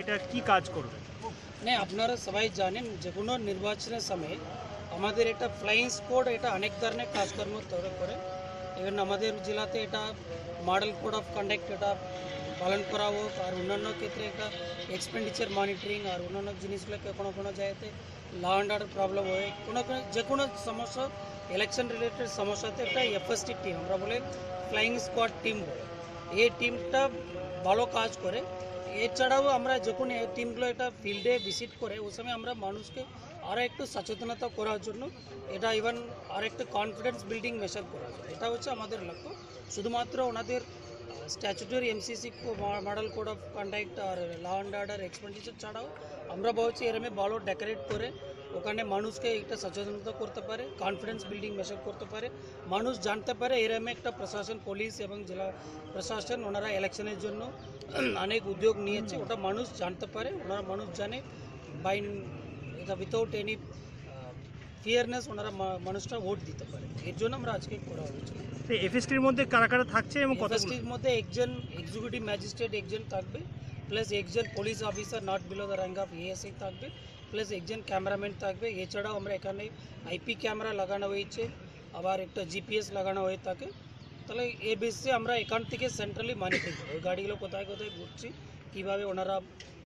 এটা কি কাজ করে না আপনার সবাই জানেন যখন নির্বাচন সময় আমাদের একটা ফ্লায়েন্স কোড এটা অনেক ধরনের কাজ করতে তরে পরে এই যে আমাদের জেলাতে এটা মডেল কোড অফ কন্ডাক্টর এটা পালন করা হয় আর উন্নন্নতি ত্রের কা এক্সপেন্ডিচার মনিটরিং আর উন্নন্নতি জিনিস লক্ষ্যে কোন কোন যায়তে ল্যান্ডার প্রবলেম হয় কোন কোন জকুন সমস্যা ইলেকশন रिलेटेड সমস্যা এটা এফএসটি টিম আমরা বলে ফ্লাইং স্কোয়াড টিম এই টিমটা ভালো কাজ করে এছাড়াও আমরা যখন টিমগুলো এটা ফিল্ডে ভিজিট করে ওই সময় আমরা মানুষকে আরও একটু সচেতনতা করার জন্য এটা ইভেন আর একটু কনফিডেন্স বিল্ডিং মেশার করার জন্য এটা হচ্ছে আমাদের লক্ষ্য শুধুমাত্র ওনাদের स्टैच्यूटरी एमसीसी को मॉडल कोड ऑफ कंडक्ट और लॉ एंड ऑर्डर एक्सपेंडिचर चढ़ाव अमराबावची रेमे बालोर डेकोरेट करे ওখানে মানুষকে একটা সচেতনতা করতে পারে কনফিডেন্স বিল্ডিং মেশআপ করতে পারে মানুষ জানতে পারে এরমে একটা প্রশাসন পুলিশ এবং জেলা প্রশাসন হওয়ার ইলেকশনের জন্য অনেক উদ্যোগ নিয়েছে ওটা মানুষ জানতে পারে ওনার মানুষ জানে বাই উইদাউট एनी फेयरनेस ওনারা মানুষটা ভোট দিতে পারে এর জন্য আমরা আজকে পড়া হচ্ছে এফএসটির মধ্যে কারা কারা থাকছে এবং কত মধ্যে একজন এক্সিকিউটিভ ম্যাজিস্ট্রেট একজন থাকবে প্লাস একজন police officer not below the rank of ASI থাকবে প্লাস একজন ক্যামেরাম্যান থাকবে এছাড়াও আমরা এখানে আইপি ক্যামেরা লাগানো হয়েছে আবার একটা জিপিএস লাগানো হয়ে থাকে তাহলে এ বেসে আমরা এখান থেকে সেন্ট্রালি মানি থাকি ওই গাড়িগুলো কোথায় কোথায় ঘুরছি কীভাবে ওনারা